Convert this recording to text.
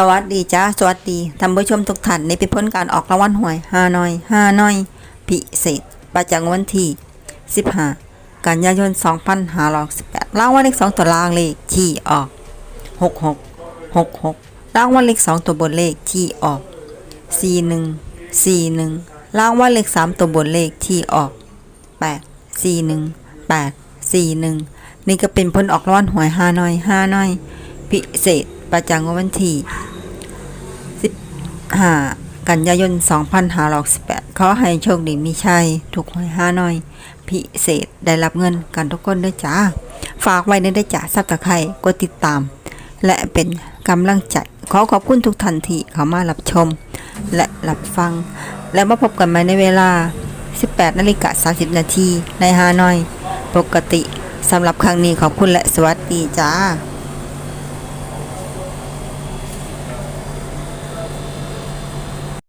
สวัสดีจ้าสวัสดีท่านผู้ชมทุกท่านในเป็นผลการออกรางวัลหวยฮานอยฮานอย พิเศษ ประจำวันที่ 15 กันยายน 2518รางวัลเลข2ตัวล่างเลขที่ออก 66 66รางวัลเลข2ตัวบนเลขที่ออก 41 41รางวัลเลข3ตัวบนเลขที่ออก 8 41 8 41 นี่ก็เป็นผลออกรางวัลหวยฮานอยฮานอย พิเศษประจำวันที่ 15 กันยายน 2518ขอให้โชคดีมีชัย ถูกหวยห้าน้อย พิเศษได้รับเงินกันทุกคนด้วยจ้า ฝากไว้ในได้จ้าซับตะไคร่กดติดตาม และเป็นกำลังใจ ขอขอบคุณทุกท่านทีเข้ามารับชม และรับฟัง และมาพบกันใหม่ในเวลา 18นาฬิกา30 นาทีในฮานอย ปกติสำหรับครั้งนี้ขอบคุณและสวัสดีจ้า